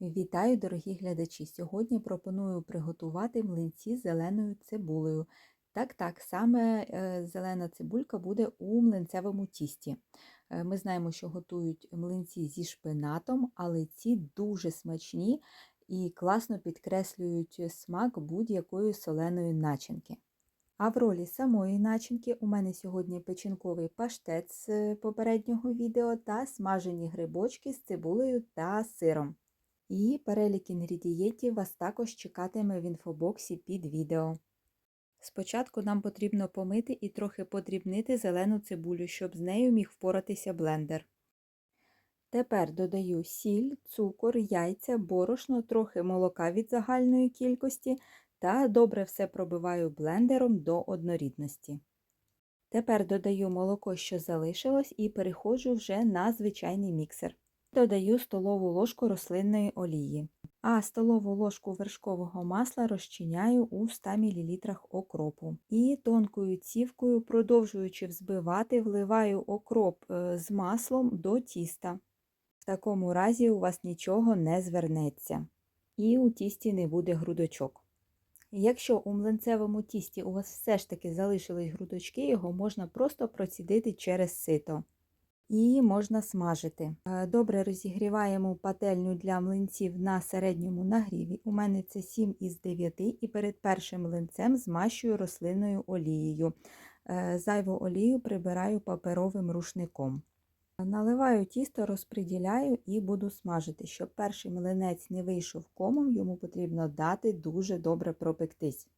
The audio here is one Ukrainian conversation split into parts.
Вітаю, дорогі глядачі! Сьогодні пропоную приготувати млинці з зеленою цибулею. Так, так, саме е, зелена цибулька буде у млинцевому тісті. Е, Ми знаємо, що готують млинці зі шпинатом, але ці дуже смачні і класно підкреслюють смак будь-якої соленої начинки. А в ролі самої начинки у мене сьогодні печінковий паштет з попереднього відео та смажені грибочки з цибулею та сиром. І перелік інгредієнтів вас також чекатиме в інфобоксі під відео. Спочатку нам потрібно помити і трохи подрібнити зелену цибулю, щоб з нею міг впоратися блендер. Тепер додаю сіль, цукор, яйця, борошно, трохи молока від загальної кількості та добре все пробиваю блендером до однорідності. Тепер додаю молоко, що залишилось, і переходжу вже на звичайний міксер. Додаю столову ложку рослинної олії, а столову ложку вершкового масла розчиняю у 100 мл окропу. І тонкою цівкою, продовжуючи взбивати, вливаю окроп з маслом до тіста. В такому разі у вас нічого не звернеться. І у тісті не буде грудочок. Якщо у млинцевому тісті у вас все ж таки залишились грудочки, його можна просто процідити через сито і можна смажити. Добре розігріваємо пательню для млинців на середньому нагріві. У мене це 7 із 9, і перед першим млинцем змащую рослинною олією. Зайву олію прибираю паперовим рушником. Наливаю тісто, розподіляю і буду смажити. Щоб перший млинець не вийшов комом, йому потрібно дати дуже добре пропектись.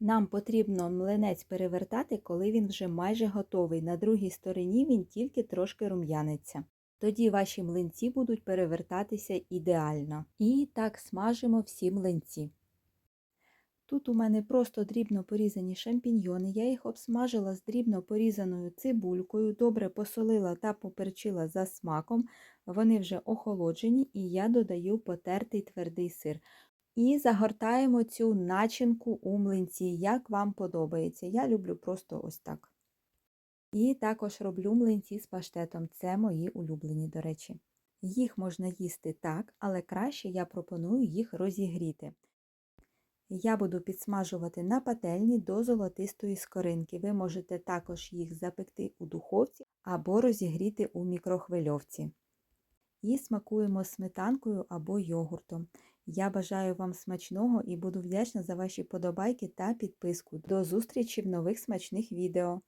Нам потрібно млинець перевертати, коли він вже майже готовий. На другій стороні він тільки трошки рум'яниться. Тоді ваші млинці будуть перевертатися ідеально. І так смажимо всі млинці. Тут у мене просто дрібно порізані шампіньйони, я їх обсмажила з дрібно порізаною цибулькою, добре посолила та поперчила за смаком, вони вже охолоджені, і я додаю потертий твердий сир. І загортаємо цю начинку у млинці, як вам подобається. Я люблю просто ось так. І також роблю млинці з паштетом. Це мої улюблені, до речі. Їх можна їсти так, але краще я пропоную їх розігріти. Я буду підсмажувати на пательні до золотистої скоринки. Ви можете також їх запекти у духовці або розігріти у мікрохвильовці. І смакуємо сметанкою або йогуртом. Я бажаю вам смачного і буду вдячна за ваші подобайки та підписку. До зустрічі в нових смачних відео!